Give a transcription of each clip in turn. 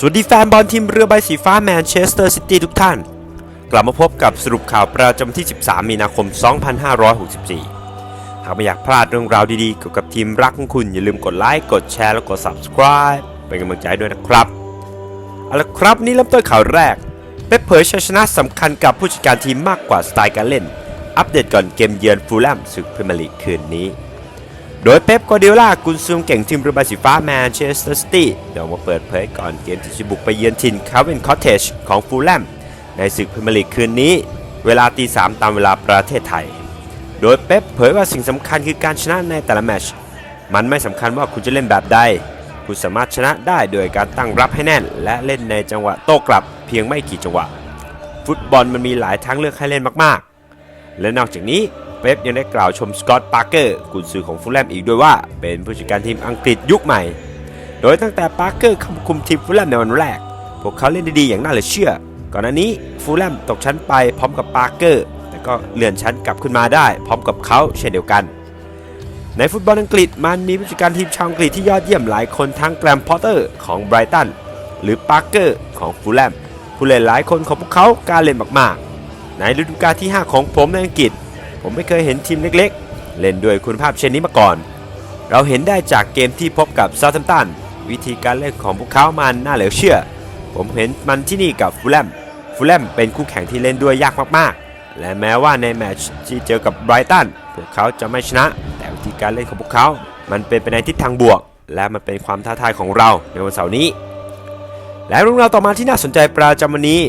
สวัสดีแฟนบอลทีมเรือใบสีฟ้าแมนเชสเตอร์ซิตี้ทุกท่าน กลับมาพบกับสรุปข่าวประจำที่ 13 มีนาคม 2564 หากไม่อยากพลาดเรื่องราวดีๆ เกี่ยวกับทีมรักของคุณ อย่าลืมกดไลค์ กดแชร์ และกด subscribe เป็นกำลังใจด้วยนะครับ เอาละครับนี่เริ่มต้นข่าวแรกเป๊ปเผยชัยชนะสำคัญกับผู้จัดการทีมมากกว่าสไตล์การเล่น อัปเดตก่อนเกมเยือนฟูลแลมศึกพรีเมียร์ลีกคืนนี้ โดยเป๊ปกวาร์ดิโอลากุนซือเก่งทีมเรือใบสีฟ้าแมนเชสเตอร์ซิตี้เดี๋ยวมาเปิดเผยก่อนเกมที่จะบุกไปเยือนทินคาร์เวนคอตเทจของฟูลแลมในศึกพรีเมียร์ลีกคืนนี้ เวลาตีสามตามเวลาประเทศไทย โดยเป๊ปเผยว่าสิ่งสำคัญคือการชนะในแต่ละแมชมันไม่สำคัญว่าคุณจะเล่นแบบใด คุณสามารถชนะได้โดยการตั้งรับให้แน่น และเล่นในจังหวะโต้กลับเพียงไม่กี่จังหวะ ฟุตบอลมันมีหลายทางเลือกให้เล่นมากๆ และนอกจากนี้ เป๊ปยังได้กล่าวชมสกอตต์ปาร์เกอร์กุนซือของฟูลแลมอีกด้วยว่า เป็นผู้จัดการทีมอังกฤษยุคใหม่ โดยตั้งแต่ปาร์เกอร์เข้ามาคุมทีมฟูลแลมในวันแรก พวกเขาเล่นได้ดีอย่างน่าเหลือเชื่อ ก่อนหน้านี้ฟูลแลมตกชั้นไปพร้อมกับปาร์เกอร์แต่ก็เลื่อนชั้นกลับขึ้นมาได้ พร้อมกับเขาเช่นเดียวกัน ในฟุตบอลอังกฤษมันมีผู้จัดการทีมชาวอังกฤษที่ยอดเยี่ยมหลายคนทั้งแกรมพอตเตอร์ของไบรตันหรือปาร์เกอร์ของฟูลแลมผู้เล่นหลายคนของพวกเขากล้าเล่นมากๆ ในฤดูกาลที่ 5 ของผมในอังกฤษ ผมไม่เคยเห็นทีมเล็กๆ เล่นด้วยคุณภาพเช่นนี้มาก่อน เราเห็นได้จากเกมที่พบกับซา u ์ h ตันวิธีการเล่นของพวกเขามันน่าเหลือเชื่อ ผมเห็นมันที่นี่กับฟูลแลมฟูลแลมเป็นคู่แข่งที่เล่นด้วยยากมากๆ และแม้ว่าในแมตช์ที่เจอกับไบรตันพวกเขาจะไม่ชนะ แต่วิธีการเล่นของพวกเขา มันเป็นไปในทิศทางบวก และมันเป็นความท้าทายของเราในวันเสาร์นี้ และเรื่องราวต่อมาที่น่าสนใจประจำวันนี้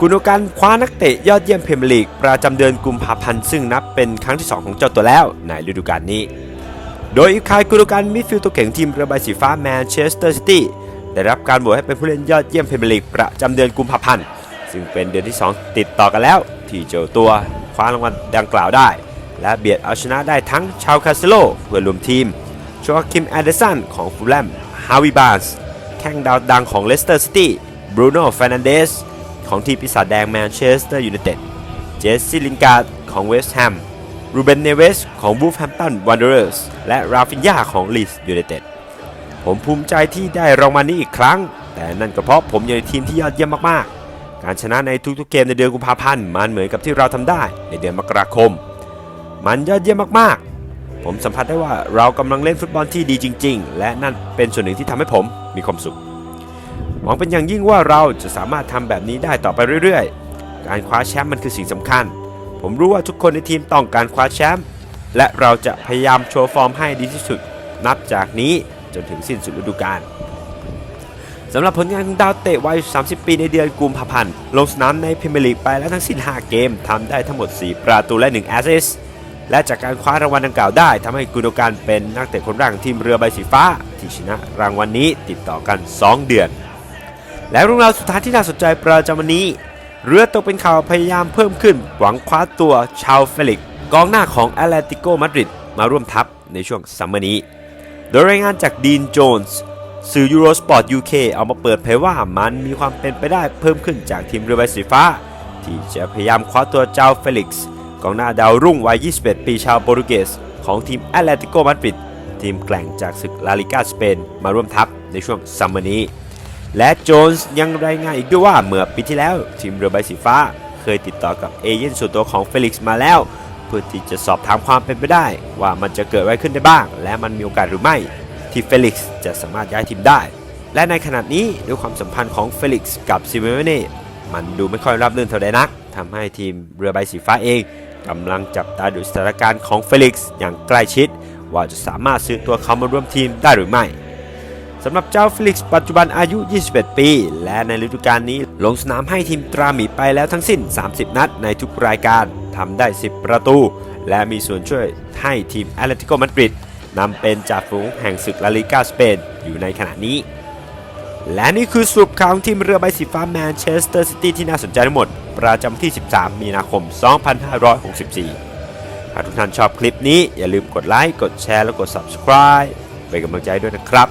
กุนโอกันคว้านักเตะยอดเยี่ยมเพเมลีก ประจำเดือนกุมภาพันธ์ซึ่งนับเป็นครั้งที่ 2 ของเจ้าตัวแล้วในฤดูกาลนี้ โดยอิคายกุนโอกันมิดฟิลด์ตัวเก่งทีมเรือใบสีฟ้าแมนเชสเตอร์ซิตี้ได้รับการโหวตให้เป็นผู้เล่นยอดเยี่ยมเพเมลีกประจำเดือนกุมภาพันธ์ซึ่งเป็นเดือนที่ 2 ติดต่อกันแล้ว ที่เจ้าตัวคว้ารางวัลดังกล่าวได้ และเบียดเอาชนะได้ทั้งชาวคาสโลเพื่อนร่วมทีมโชคิมแอเดสันของฟูลแลมฮาวิบาร์สแข้งดาวดังของเลสเตอร์ซิตี้บรูโน่เฟรนันเดส ของทีมปีศาจแดงแมนเชสเตอร์ยูไนเต็ด เจสซี่ลินการ์ดของเวสต์แฮม รูเบนเนเวสของบูฟแฮมป์ตันวันเดอร์สและราฟินยาของลีสยูไนเต็ด ผมภูมิใจที่ได้รางวัลนี้อีกครั้ง แต่นั่นก็เพราะผมอยู่ในทีมที่ยอดเยี่ยมมากๆ การชนะในทุกๆเกมในเดือนกุมภาพันธ์มันเหมือนกับที่เราทำได้ในเดือนมกราคม มันยอดเยี่ยมมากๆผมสัมผัสได้ว่าเรากำลังเล่นฟุตบอลที่ดีจริง ๆ และนั่นเป็นส่วนหนึ่งที่ทำให้ผมมีความสุข หวังเป็นอย่างยิ่งว่าเราจะสามารถทำแบบนี้ได้ต่อไปเรื่อยๆ การคว้าแชมป์มันคือสิ่งสำคัญ ผมรู้ว่าทุกคนในทีมต้องการคว้าแชมป์และเราจะพยายามโชว์ฟอร์มให้ดีที่สุด นับจากนี้จนถึงสิ้นสุดฤดูกาลสำหรับผลงานของดาวเตะวัย 30 ปีในเดือนกุมภาพันธ์ ลงสนามในพรีเมียร์ลีกไปแล้วทั้งสิ้น 5 เกมทำได้ทั้งหมด 4 ประตูและ 1 แอสซิสต์และจากการคว้ารางวัลดังกล่าวได้ทำให้กุนโดการเป็นนักเตะคนแรกของทีมเรือใบสีฟ้า ที่ชนะรางวัลนนี้ติดต่อกัน 2 เดือน และเรื่องราวสุดท้ายที่น่าสนใจประจำวันนี้ เรือตกเป็นข่าวพยายามเพิ่มขึ้น หวังคว้าตัวชาวเฟลิกกองหน้าของแอตเลติโกมาดริดมาร่วมทัพในช่วงซัมเมอร์นี้ โดยรายงานจากดีนโจนส์สื่อยูโรสปอร์ต UK เอามาเปิดเผยว่ามันมีความเป็นไปได้เพิ่มขึ้นจากทีมเรือใบสีฟ้า ที่จะพยายามคว้าตัวเจ้าเฟลิกซ์กองหน้าดาวรุ่งวัย 21 ปีชาวโปรตุเกส ของทีมแอตเลติโกมาดริดทีมแกล่งจากศึกลาลิกาสเปนมาร่วมทัพในช่วงซัมเมอร์นี้ และโจนส์ยังรายงานอีกด้วยว่าเมื่อปีที่แล้ว ทีมเรือใบสีฟ้า เคยติดต่อกับเอเย่นส่วนตัวของเฟลิกซ์มาแล้ว เพื่อที่จะสอบถามความเป็นไปได้ ว่ามันจะเกิดอะไรขึ้นได้บ้าง และมันมีโอกาสหรือไม่ ที่เฟลิกซ์จะสามารถย้ายทีมได้ และในขณะนี้ด้วยความสัมพันธ์ของเฟลิกซ์กับซิเมเน่มันดูไม่ค่อยรับเรื่นเท่าใดนักทำให้ทีมเรือใบสีฟ้าเองกำลังจับตาดูสถานการณ์ของเฟลิกซ์อย่างใกล้ชิด ว่าจะสามารถซื้อตัวเขามาร่วมทีมได้หรือไม่ สำหรับเจ้าฟิลิกซ์ปัจจุบันอายุ 21 ปี และในฤดูกาลนี้ลงสนามให้ทีมตราหมีไปแล้วทั้งสิ้น 30 นัดในทุกรายการทำได้ 10 ประตู และมีส่วนช่วยให้ทีมแอตเลติโกมาดริดนำเป็นจ่าฝูงแห่งศึกลาลิกาสเปนอยู่ในขณะนี้ และนี่คือสรุปข่าวของทีมเรือใบสีฟ้าแมนเชสเตอร์ซิตี้ที่น่าสนใจทั้งหมด ประจำที่ 13 มีนาคม 2564 หากทุกท่านชอบคลิปนี้อย่าลืมกดไลค์ กดแชร์ และกด subscribe เป็นกำลังใจด้วยนะครับ